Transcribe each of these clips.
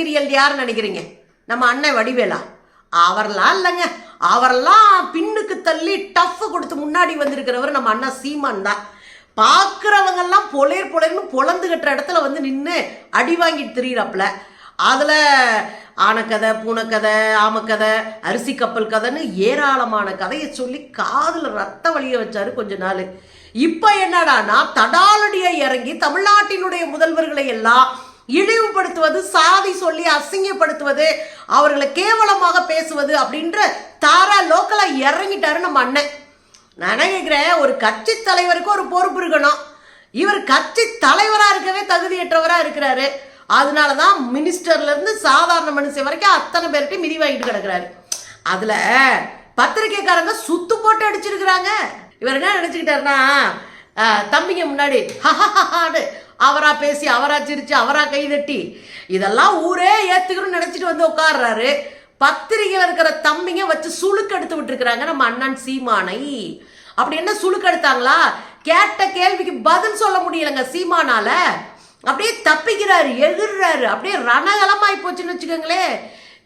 Role material யார் நினைக்கிறீங்க? நம்ம அண்ணன் வடிவேலா. அவர்லாம் இல்லைங்க. அவரெல்லாம் பின்னுக்கு தள்ளி டஃப் கொடுத்து முன்னாடி வந்திருக்கிறவர் நம்ம அண்ணா சீமான் தான். பார்க்குறவங்கெல்லாம் பொலேர் பொலேர்னு பொழந்து கட்டுற இடத்துல வந்து நின்று அடி வாங்கிட்டு திரியிறாப்புல. அதில் ஆனக்கதை பூனைக்கதை ஆமக்கதை அரிசி கப்பல் கதைன்னு ஏராளமான கதையை சொல்லி காதில் ரத்த வழியை வச்சார் கொஞ்ச நாள். இப்போ என்னடானா தடாலடியை இறங்கி தமிழ்நாட்டினுடைய முதல்வர்களை எல்லாம் இழிவுபடுத்துவது சாதி சொல்லி அசிங்கப்படுத்துவது அவர்களை கேவலமாக பேசுவது அப்படின்ற தாரா லோக்கலாக இறங்கிட்டாரு நம்ம அண்ணன். நான் கேட்குறேன் ஒரு கட்சி தலைவருக்கு ஒரு பொறுப்பு இருக்கணும். இவர் கட்சி தலைவராக இருக்கவே தகுதியற்றவராக இருக்கிறாரு. அதனால தான் மினிஸ்டர்லேருந்து சாதாரண மனுஷன் வரைக்கும் அத்தனை பேர்கிட்ட மிதி வாங்கிட்டு கிடக்குறாரு. அதில் பத்திரிக்கைக்காரங்க சுத்து போட்டு அடிச்சிருக்கிறாங்க. இவர் என்ன நினச்சிக்கிட்டாருன்னா தம்பிங்க முன்னாடி ஹஹஹஹான்னு அவராக பேசி அவராக சிரிச்சு அவராக கைதட்டி இதெல்லாம் ஊரே ஏற்றுக்கணும்னு நினச்சிட்டு வந்து உட்காடுறாரு பத்திரிகையில் இருக்கிற தம்பிங்க வச்சு சுளுக்கு எடுத்து விட்டுருக்குறாங்க. நம்ம அண்ணன் சீமானை. அப்படி என்ன சுளுக்கு எடுத்தாங்களா? கேட்ட கேள்விக்கு பதில் சொல்ல முடியலங்க சீமானால. அப்படியே தப்பிக்கிறாரு எதிர்றாரு அப்படியே ரணகலமாய் போச்சுன்னு வச்சுக்கோங்களேன்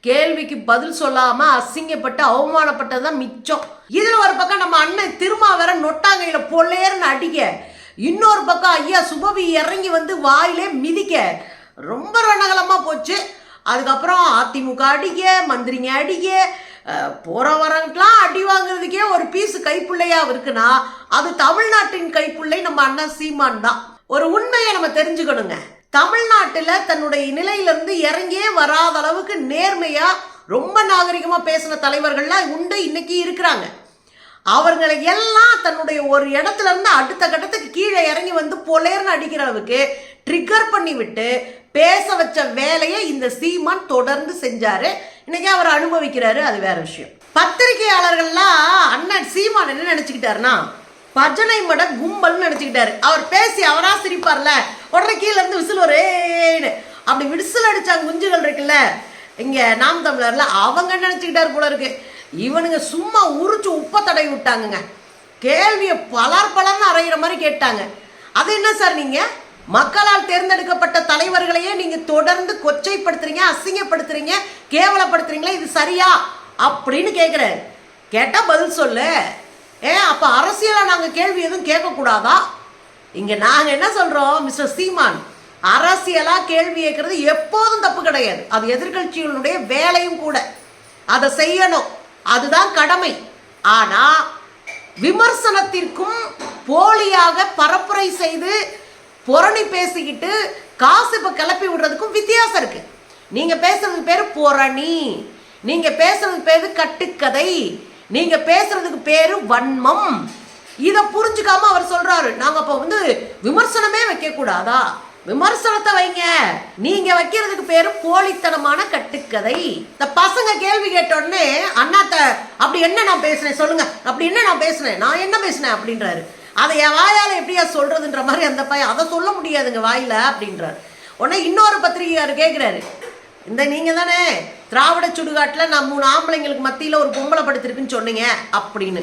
கேள்விக்கு பதில் சொல்லாம அசிங்கப்பட்டு அவமானப்பட்டது மிச்சம். இதுல ஒரு பக்கம் நம்ம அண்ணன் திருமாவர நொட்டாங்கையில பொல்லேர்னு அடிக்க இன்னொரு பக்கம் ஐயா சுபவி இறங்கி வந்து வாயிலே மிதிக்க. ரொம்ப ரணகலமாக போச்சு. அதுக்கப்புறம் அதிமுக அடிக்க மந்திரிங்க அடிக்க போகிற வரங்கெலாம் அடி வாங்குறதுக்கே ஒரு பீஸ் கைப்பிள்ளையாக இருக்குன்னா அது தமிழ்நாட்டின் கைப்புள்ளை நம்ம அண்ணா சீமான் தான். ஒரு உண்மையை நம்ம தெரிஞ்சுக்கணுங்க. தமிழ்நாட்டில் தன்னுடைய நிலையிலிருந்து இறங்கியே வராத அளவுக்கு நேர்மையாக ரொம்ப நாகரிகமாக பேசின தலைவர்கள்லாம் உண்டு இன்னைக்கு இருக்கிறாங்க. அவர்களை எல்லாம் தன்னுடைய ஒரு இடத்துல இருந்து அடுத்த கட்டத்துக்கு கீழே இறங்கி வந்து பொலேர்னு அடிக்கிற அளவுக்கு ட்ரிகர் பண்ணி விட்டு பேச வச்ச வேலையை இந்த சீமான் தொடர்ந்து செஞ்சாரு. இன்னைக்கு அவர் அனுபவிக்கிறாரு அது வேற விஷயம். பத்திரிகையாளர்கள்லாம் அண்ணன் சீமான் என்ன நினைச்சுக்கிட்டாருன்னா பஜனை மட கும்பல்னு நினைச்சுக்கிட்டாரு. அவர் பேசி அவரா சிரிப்பார்ல உடனே கீழே இருந்து விசில் ஒரு அப்படி விசில் அடிச்சா குஞ்சுகள் இருக்குல்ல இங்க நாம் தமிழர்ல அவங்க நினைச்சுக்கிட்டாரு போல இருக்கு. இவனுங்க சும்மா உரிச்சு உப்ப தடவி விட்டாங்கங்க. கேள்வியை பலர் பலர்னு அறையிற மாதிரி கேட்டாங்க. அது என்ன சார் நீங்க? மக்களால் தேர்ந்தெடுக்கப்பட்ட தலைவர்களையே நீங்க தொடர்ந்து கொச்சைப்படுத்துறீங்க அசிங்கப்படுத்துறீங்க கேவலப்படுத்துறீங்களா இது சரியா? அப்படின்னு கேட்குறேன் கேட்டால் பதில் சொல்லு. ஏ அப்போ அரசியலை நாங்கள் கேள்வி எதுவும் கேட்கக்கூடாதா? இங்கே நாங்கள் என்ன சொல்கிறோம் மிஸ்டர் சீமான்? அரசியலாக கேள்வி கேட்கறது எப்போதும் தப்பு கிடையாது. அது எதிர்கட்சிகளுடைய வேலையும் கூட. அதை செய்யணும். அதுதான் கடமை. ஆனா விமர்சனத்திற்கும் போலியாக பரப்புரை செய்து புரணி பேசிக்கிட்டு காசு இப்போ கிளப்பி விடுறதுக்கும் வித்தியாசம் இருக்கு. நீங்க பேசுறதுக்கு பேர் புரணி நீங்க பேசுறதுக்கு பேரு கட்டுக்கதை. நீங்க பேசுறதுக்கு பேரு வன்மம். இதை புரிஞ்சுக்காம அவர் சொல்றாரு. நாங்க அப்ப வந்து விமர்சனமே வைக்க கூடாதா விமர்சனத்தை வைங்க. நீங்க வைக்கிறதுக்கு பேரு போலித்தனமான கட்டுக்கதை. இந்த பசங்க கேள்வி கேட்ட உடனே அண்ணாத்த அப்படி என்ன நான் பேசுனேன் சொல்லுங்க. அப்படி என்ன நான் பேசுனேன் நான் என்ன பேசுனேன்? அப்படின்றாரு. அதை என் வாயால் எப்படியா சொல்றதுன்ற மாதிரி அந்த பையன் அதை சொல்ல முடியாதுங்க வாயில அப்படின்றாரு. உடனே இன்னொரு பத்திரிகையார் கேட்குறாரு இந்த நீங்க தானே திராவிட சுடுகாட்டில் நான் மூணு ஆம்பளைங்களுக்கு மத்தியில் ஒரு பொம்பளை படுத்திருக்குன்னு சொன்னீங்க அப்படின்னு.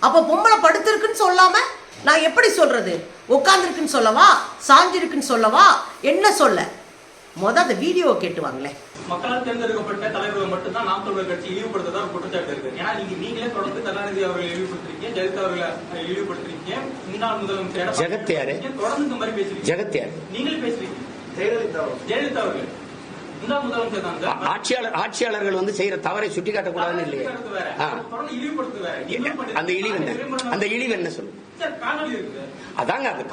அப்போ பொம்பளை படுத்திருக்குன்னு சொல்லாம நான் எப்படி சொல்றது? உட்காந்துருக்குன்னு சொல்லவா? சாஞ்சிருக்குன்னு சொல்லவா? என்ன சொல்ல? முத அந்த வீடியோ கேட்டு வாங்களேன். மக்களால் தேர்ந்தெடுக்கப்பட்ட தலைவர்கள் மட்டும்தான் நாம் தமிழர் கட்சி இழிவுபடுத்ததா ஒரு குற்றச்சாட்டு இருக்கு ஏன்னா நீங்க நீங்களே தொடர்ந்து கருணாநிதி அவர்களை இழிவுபடுத்துறீங்க ஜெயலலிதா அவர்களை இழிவுபடுத்துறீங்க முன்னாள் முதலமைச்சர் எடப்பாடி ஜெகத் யாரு? பழனிசாமி தொடர்ந்து இந்த மாதிரி பேசுறீங்க. ஜெகத் யார்? நீங்களே பேசுறீங்க. ஜெயலலிதா அவர்கள். ஜெயலலிதா அவர்கள். ஆட்சியாளர் ஆட்சியாளர்கள் வந்து செய்யற தவறை சுட்டி காட்டக்கூடாதுன்னு இல்லையா. நீங்களும் பண்ணிருக்கீங்க. அந்த இழிவு என்ன? அந்த இழிவு என்ன சொல்லு சார், காணொளி இருக்கு அதாங்க அது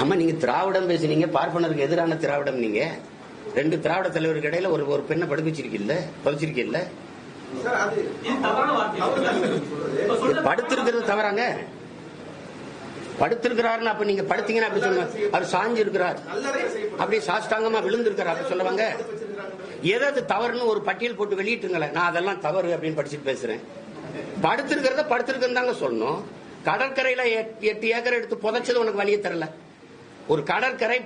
ஆமா நீங்க திராவிடம் பேசுனீங்க பார்ப்பனருக்கு எதிரான திராவிடம் நீங்க. ரெண்டு திராவிட தலைவருக்கு இடையில ஒரு ஒரு பெண்ணை படுக்க வச்சிருக்கீல்ல புதைச்சிருக்கீல்ல சார் அது இது தவறான வார்த்தை. அவர் தான் சார் சொல்றது. இப்ப சொல்ற படுத்திருக்கிறது தவறாங்க. படுத்திருக்கிறாருன்னு அப்ப நீங்க படுத்தீங்கன்னா அப்படி சொல்லுங்க. அவர் சாஞ்சு இருக்கிறார் அப்படியே சாஷ்டாங்கமா விழுந்திருக்கிறார் அப்படி சொல்லுவாங்க. எதாவது தவறுன்னு ஒரு பட்டியல் போட்டு வெளியிட்டுங்களேன். நான் அதெல்லாம் தவறு அப்படின்னு படிச்சுட்டு பேசுறேன். படுத்திருக்கிறத படுத்திருக்குன்னு தாங்க சொல்லணும். கடற்கரையில எட்- எட்டு ஏக்கர் எடுத்து புதைச்சது உனக்கு வழியே தரல. ஒரு கடற்கரை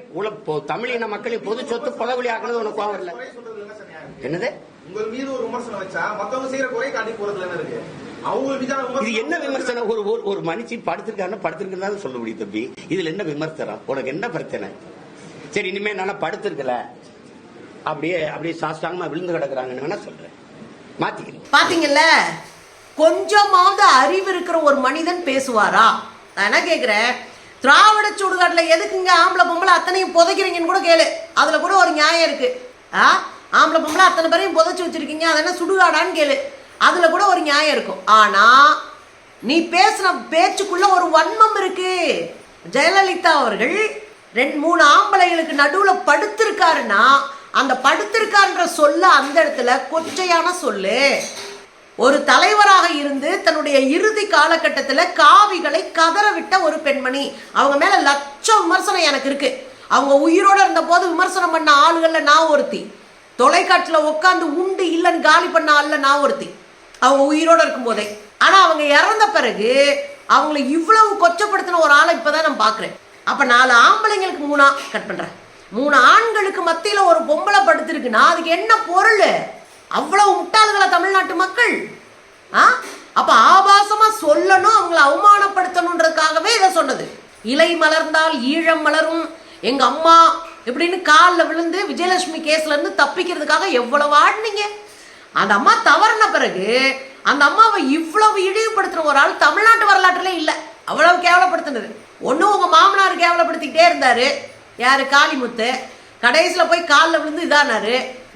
தமிழின மக்களின் பொது சொத்து புதவழி ஆக்குனது உனக்கு கோவம் வரல. என்னது? இது என்ன விமர்சனம்? ஒரு ஒரு- ஒரு மனுஷி படுத்திருக்காருன்னா படுத்திருக்கிறதா சொல்ல முடியும் தம்பி. இதுல என்ன விமர்சனம்? உனக்கு என்ன பிரச்சனை? சரி இனிமே நல்லா படுத்திருக்கல. அப்படியே அப்படியே சாஸ்தாங்கமா விழுந்து கிடக்குறாங்கன்னு வேணா சொல்றேன். மாத்திக்கிறேன். பாத்தீங்கல்ல? கொஞ்சமாவது அறிவு இருக்கிற ஒரு மனிதன் பேசுவாரா? நான் என்ன கேக்குறேன்? திராவிட சுடுகாட்டில் எதுக்குங்க ஆம்பளை பொம்பளை அத்தனையும் புதைக்கிறீங்கன்னு கூட கேளு. அதில் கூட ஒரு நியாயம் இருக்குது ஆ? ஆம்பளை பொம்பளை அத்தனை பேரையும் புதைச்சி வச்சிருக்கீங்க அது என்ன சுடுகாடான்னு கேளு. அதில் கூட ஒரு நியாயம் இருக்கும். ஆனால் நீ பேசின பேச்சுக்குள்ளே ஒரு வன்மம் இருக்குது ஜெயலலிதா அவர்கள் ரெண்டு மூணு ஆம்பளைகளுக்கு நடுவில் படுத்திருக்காருன்னா அந்த படுத்திருக்கான்ற சொல்ல அந்த இடத்துல கொச்சையான சொல்லு. ஒரு தலைவராக இருந்து தன்னுடைய இறுதி காலகட்டத்தில் காவிகளை கதற விட்ட ஒரு பெண்மணி. அவங்க மேலே லட்சம் விமர்சனம் எனக்கு இருக்கு. அவங்க உயிரோட இருந்த போது விமர்சனம் பண்ண ஆளுகளில் நான் ஒருத்தி. தொலைக்காட்சியில் உட்காந்து உண்டு இல்லைன்னு காலி பண்ண ஆள்ல நான் ஒருத்தி. அவங்க உயிரோட இருக்கும் போதே அவங்க இறந்த பிறகு அவங்களை இவ்வளவு கொச்சப்படுத்தின ஒரு ஆளை இப்போ தான் நான் பார்க்குறேன் அப்போ நாலு ஆம்பளைங்களுக்கு மூணா கட் பண்ணுறேன் மூணு ஆண்களுக்கு மத்தியில் ஒரு பொம்பளை படுத்திருக்குன்னா அதுக்கு என்ன பொருள்? அவ்வளவு முட்டாள்களா தமிழ்நாட்டு மக்கள்? ஆ? அப்போ ஆபாசமாக சொல்லணும் அவங்களை அவமானப்படுத்தணுன்றதுக்காகவே இதை சொன்னது. இலை மலர்ந்தால் ஈழம் மலரும். எங்கள் அம்மா இப்படின்னு காலில் விழுந்து விஜயலட்சுமி கேஸ்லேருந்து தப்பிக்கிறதுக்காக எவ்வளவு ஆடினீங்க? அந்த அம்மா தவறின பிறகு அந்த அம்மாவை இவ்வளவு இழிவுபடுத்துற ஒரு ஆள் தமிழ்நாட்டு வரலாற்றுல இல்லை. அவ்வளவு கேவலப்படுத்தினது. ஒன்றும் உங்கள் மாமனார் கேவலப்படுத்திக்கிட்டே இருந்தார். யார் காளிமுத்து? கடைசியில் போய் காலில் விழுந்து இதானாரு.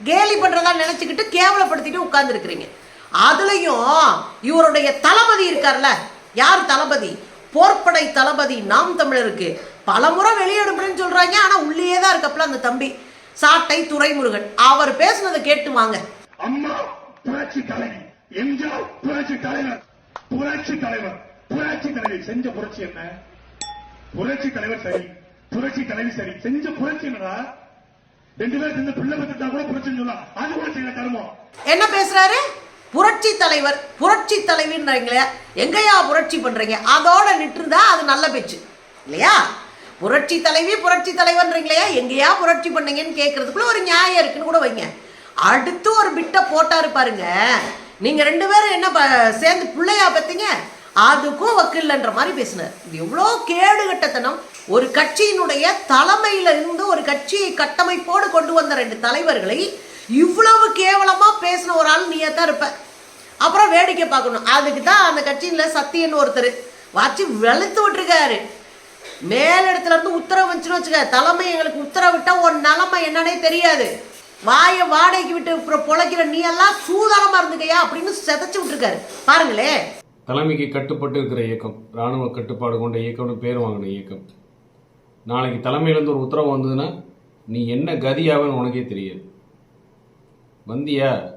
கேலி பண்ணுறதா நினச்சிக்கிட்டு கேவலப்படுத்திட்டு உட்காந்துருக்குறீங்க அதுலேயும் இவருடைய தளபதி இருக்கார்ல. யார் தளபதி? போர்ப்படை தளபதி நாம் தமிழருக்கு. பல முறை வெளியெடுப்புன்னு சொல்கிறாங்க ஆனால் உள்ளேயே தான் இருக்கப்பல அந்த தம்பி. சாட்டை துரைமுருகன். அவர் பேசுனதை கேட்டு வாங்க. அம்மா புரட்சி தலைவி. எம்ஜிஆர் புரட்சி தலைவர். புரட்சி தலைவர். புரட்சி தலைவர் செஞ்ச புரட்சி என்ன? புரட்சி தலைவர் சரி. புரட்சி தலைவி சரி. செஞ்ச புரட்சி என்னடா? ரெண்டு பேரும் சேர்ந்து பிள்ளை பெற்றுட்டா கூட புரட்சின்னு சொல்லலாம். அது கூட செய்யல கருமம் என்ன பேசுறாரு? புரட்சி தலைவர் புரட்சி தலைவின்றீங்களே. எங்கேயா புரட்சி பண்றீங்க? அதோட நிட்டுருந்தா அது நல்ல பேச்சு. இல்லையா? புரட்சி தலைவி புரட்சி தலைவர்ன்றீங்களே எங்கேயா புரட்சி பண்ணீங்கன்னு கேட்கறதுக்குள்ள ஒரு நியாயம் இருக்குன்னு கூட வைங்க. அடுத்து ஒரு பிட்டை போட்டாரு பாருங்க. நீங்க ரெண்டு பேரும் என்ன ப- சேர்ந்து பிள்ளையா பார்த்தீங்க அதுக்கும் வக்கில்லன்ற மாதிரி பேசினார். இது எவ்வளோ கேடுகட்டத்தனம். ஒரு கட்சியினுடைய தலைமையில இருந்து ஒரு கட்சியை கட்டமைப்போடு கொண்டு வந்த ரெண்டு தலைவர்களை இவ்வளவு கேவலமா பேசின ஒரு ஆள் நீயே தான் இருப்ப. அப்புறம் வேடிக்கை பார்க்கணும். அதுக்கு தான் அந்த கட்சியில சத்தியன்னு ஒருத்தர். வச்சு வெளுத்து விட்டுருக்காரு. மேலிடத்துல இருந்து உத்தரவு வந்துச்சுன்னு வச்சுக்க தலைமை எங்களுக்கு உத்தரவிட்டா உன் நிலைமை என்னன்னே தெரியாது. வாயை வாடகைக்கு விட்டு அப்புறம் பொழைக்கிற நீ எல்லாம் சூதானமாக இருந்துக்கையா அப்படின்னு செதைச்சு விட்டுருக்காரு. பாருங்களேன். தலைமைக்கு கட்டுப்பட்டு இருக்கிற இயக்கம் ராணுவ கட்டுப்பாடு கொண்ட இயக்கம்னு பேர் வாங்கின இயக்கம். நாளைக்கு தலைமையிலேருந்து ஒரு உத்தரவு வந்ததுன்னா நீ என்ன கதியாவன்னு உனக்கே தெரியாது. வந்தியா?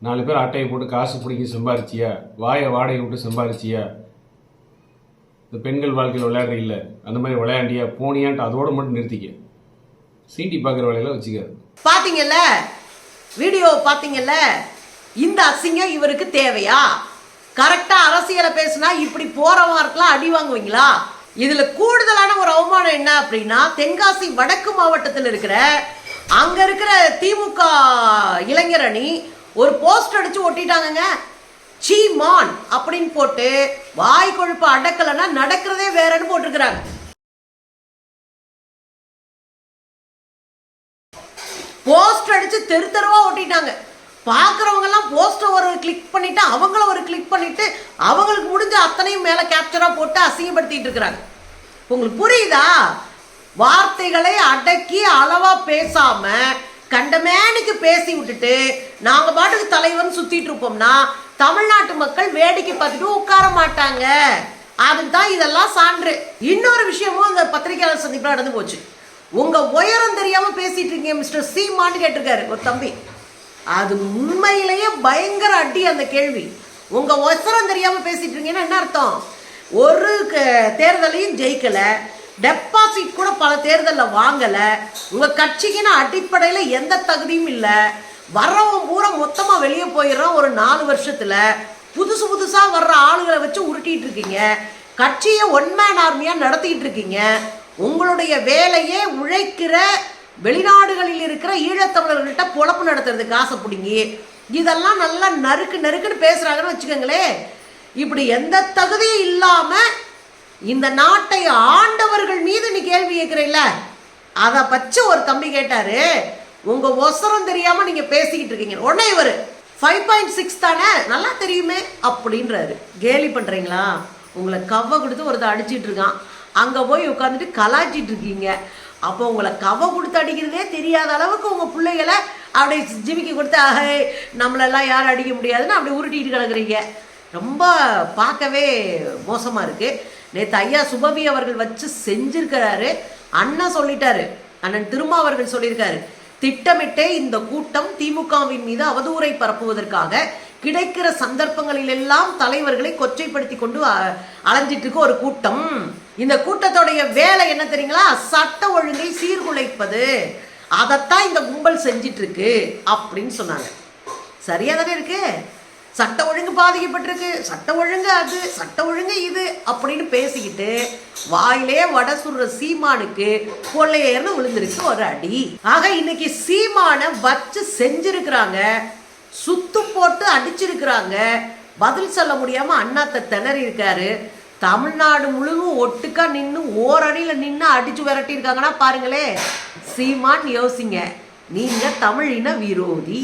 நாலு பேர் அட்டையை போட்டு காசு பிடிக்கி சம்பாரிச்சியா? வாயை வாடகை விட்டு சம்பாரிச்சியா? இந்த பெண்கள் வாழ்க்கையில் விளையாடுற இல்லை. அந்த மாதிரி விளையாண்டியா? போனியான்ட்டு அதோடு மட்டும் நிறுத்திக்க. சீண்டி பார்க்குற வேலையில வச்சுக்காது. பார்த்தீங்கல்ல வீடியோ பார்த்தீங்கல்ல இந்த அசிங்கம் இவருக்கு தேவையா? கரெக்டாக அரசியலை பேசுனா இப்படி போறவங்களுக்குலாம் அடி வாங்குவீங்களா? இதில் கூடுதலான ஒரு அவமானம் என்ன அப்படின்னா தென்காசி வடக்கு மாவட்டத்தில் இருக்கிற அங்கே இருக்கிற திமுக இளைஞர் அணி ஒரு போஸ்ட் அடித்து ஒட்டிட்டாங்கங்க. சீமான் அப்படின்னு போட்டு வாய் கொழுப்பு அடக்கலைன்னா நடக்கிறதே வேறன்னு போட்டிருக்கிறாங்க. போஸ்டர் அடிச்சு தெரு தெருவா ஒட்டிட்டாங்க. பார்க்குறவங்க எல்லாம் போஸ்டர் ஒரு கிளிக் பண்ணிட்டு அவங்கள ஒரு கிளிக் பண்ணிட்டு அவங்களுக்கு முடிஞ்ச அத்தனையும் மேலே கேப்சராக போட்டு அசிங்கப்படுத்திட்டு இருக்கிறாங்க. உங்களுக்கு புரியுதா? வார்த்தைகளை அடக்கி அளவா பேசாம கண்டமேனுக்கு பேசி விட்டுட்டு நாங்க பாட்டுக்கு தலைவன் சுத்திட்டு இருப்போம்னா தமிழ்நாட்டு மக்கள் வேடிக்கை பார்த்துட்டு உட்கார மாட்டாங்க. அதுக்கு தான் இதெல்லாம் சான்று. இன்னொரு விஷயமும் அந்த பத்திரிகையாளர் சந்திப்பில் நடந்து போச்சு. உங்க உயரம் தெரியாம பேசிட்டு இருக்கீங்க மிஸ்டர் சீமான்னு கேட்டிருக்காரு ஒரு தம்பி. அது உண்மையிலேயே பயங்கர அடி அந்த கேள்வி. உங்க ஒசரம் தெரியாம பேசிட்டு இருக்கீங்கன்னா என்ன அர்த்தம்? ஒரு தேர்தலையும் ஜெயிக்கல. டெபாசிட் கூட பல தேர்தலில் வாங்கல. உங்க கட்சிக்குன்னு அடிப்படையில் எந்த தகுதியும் இல்லை. வர்றவன் பூரா மொத்தமா வெளியே போயிடுறான் ஒரு நாலு வருஷத்துல. புதுசு புதுசா வர்ற ஆளுகளை வச்சு உருட்டிட்டு இருக்கீங்க கட்சியை ஒன் மேன் ஆர்மியா நடத்திட்டு இருக்கீங்க உங்களுடைய வேலையே உழைக்கிற வெளிநாடுகளில் இருக்கிற ஈழத்தமிழர்கள்ட்ட பொழப்பு நடத்துறதுக்கு ஆசை பிடிங்கி. இதெல்லாம் நல்லா நறுக்கு நறுக்குன்னு பேசுகிறாங்கன்னு வச்சுக்கோங்களேன் இப்படி எந்த தகுதியும் இல்லாமல் இந்த நாட்டை ஆண்டவர்கள் மீது நீ கேள்வி கேட்குறீல்ல? அதை பற்றி ஒரு தம்பி கேட்டாரு. உங்கள் ஒசரம் தெரியாமல் நீங்கள் பேசிக்கிட்டு இருக்கீங்க. உடனே இவர் ஃபைவ் பாயிண்ட் சிக்ஸ் தானே? நல்லா தெரியுமே அப்படின்றாரு. கேலி பண்ணுறீங்களா உங்களை கவ்வை கொடுத்து ஒருத்தர் அடிச்சிட்டு இருக்கான். போய் உட்காந்துட்டு கலாச்சிட்டு இருக்கீங்க. அப்போ உங்களை கவ கொடுத்து அடிக்கிறதே தெரியாத அளவுக்கு உங்க பிள்ளைகளை அப்படி ஜிமிக்கி கொடுத்து அஹே, நம்மளெல்லாம் யாரும் அடிக்க முடியாதுன்னு அப்படி உருட்டிட்டு கிடக்குறீங்க. ரொம்ப பார்க்கவே மோசமாக இருக்குது நேற்று ஐயா சுபவி அவர்கள் வச்சு செஞ்சிருக்கிறாரு. அண்ணன் சொல்லிட்டாரு. அண்ணன் திருமாவர்கள் சொல்லியிருக்காரு. திட்டமிட்டே இந்த கூட்டம் திமுகவின் மீது அவதூறை பரப்புவதற்காக கிடைக்கிற சந்தர்ப்பங்களில் எல்லாம் தலைவர்களை கொச்சைப்படுத்தி கொண்டு அ- அலைஞ்சிட்டு இருக்க ஒரு கூட்டம். இந்த கூட்டத்தோடைய வேலை என்ன தெரியுங்களா? சட்ட ஒழுங்கை சீர்குலைப்பது. அதைத்தான் இந்த கும்பல் செஞ்சிட்டு இருக்கு அப்படின்னு சொன்னாங்க. சரியா தானே இருக்கு? சட்ட ஒழுங்கு பாதிக்கப்பட்டிருக்கு. சட்ட ஒழுங்கு அது சட்ட ஒழுங்கு இது அப்படின்னு பேசிக்கிட்டு வாயிலே வடை சுடுற சீமானுக்கு கொள்ளையர்னு விழுந்திருக்கு ஒரு அடி. ஆக இன்னைக்கு சீமானை வச்சு செஞ்சிருக்கிறாங்க. சுத்து போட்டு அடிச்சிருக்கிறாங்க. பதில் சொல்ல முடியாம அண்ணாத்த திணறி இருக்காரு தமிழ்நாடு முழுவதும் ஒட்டுக்கா நின்று ஓரணியில் நின்று அடிச்சு விரட்டியிருக்காங்கன்னா பாருங்களே சீமான் யோசிங்க. நீங்கள் தமிழின விரோதி.